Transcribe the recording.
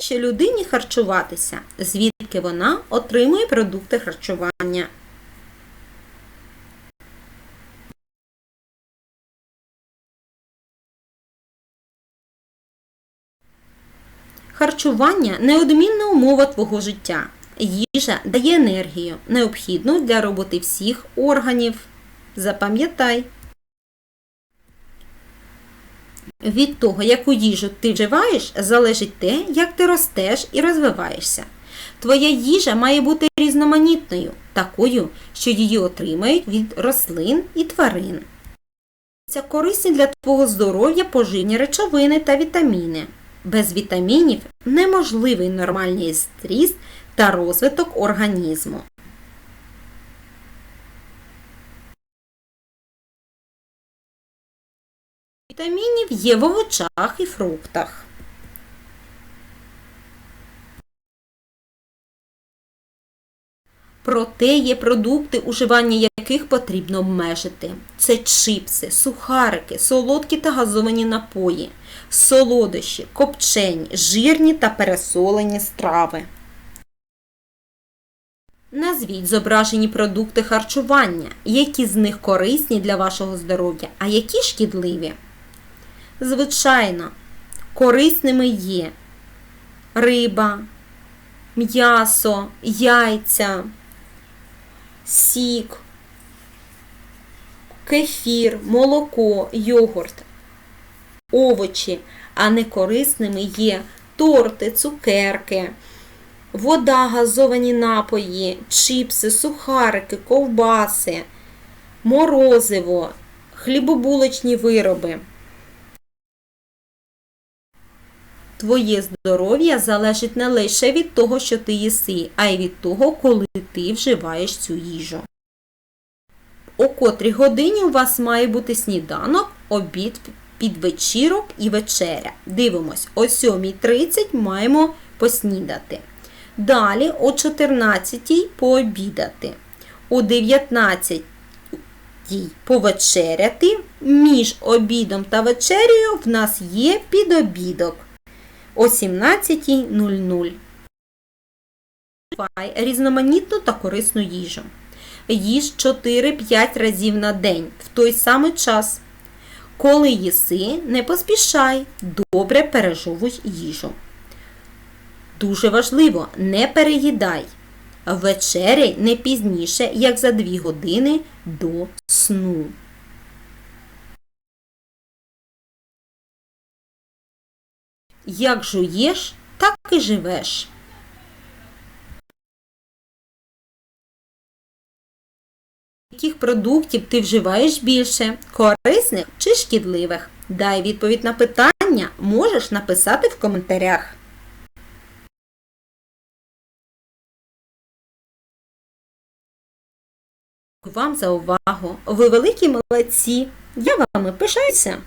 що людині харчуватися, звідки вона отримує продукти харчування. Харчування неодмінна умова твого життя. Їжа дає енергію, необхідну для роботи всіх органів. Запам'ятай. Від того, яку їжу ти вживаєш, залежить те, як ти ростеш і розвиваєшся. Твоя їжа має бути різноманітною, такою, що її отримають від рослин і тварин. Це корисні для твого здоров'я поживні речовини та вітаміни. Без вітамінів неможливий нормальний зріст та розвиток організму. Вітамінів є в овочах і фруктах. Проте є продукти, уживання яких потрібно обмежити. Це чипси, сухарики, солодкі та газовані напої, солодощі, копчені, жирні та пересолені страви. Назвіть зображені продукти харчування, які з них корисні для вашого здоров'я, а які шкідливі. Звичайно, корисними є риба, м'ясо, яйця, сік, кефір, молоко, йогурт, овочі, а некорисними є торти, цукерки, вода, газовані напої, чіпси, сухарики, ковбаси, морозиво, хлібобулочні вироби. Твоє здоров'я залежить не лише від того, що ти їси, а й від того, коли ти вживаєш цю їжу. О котрій годині у вас має бути сніданок, обід, підвечірок і вечеря. Дивимось, о 7.30 маємо поснідати. Далі о 14 пообідати. О 19 повечеряти. Між обідом та вечерею в нас є підобідок о 17.00. Різноманітну та корисну їжу. Їж 4-5 разів на день в той самий час. Коли їси, не поспішай, добре пережовуй їжу. Дуже важливо, не переїдай. Вечеряй не пізніше, як за 2 години до сну. Як жуєш, так і живеш. Яких продуктів ти вживаєш більше, корисних чи шкідливих? Дай відповідь на питання можеш написати в коментарях. Вам за увагу. Ви великі молодці. Я вами пишаюся.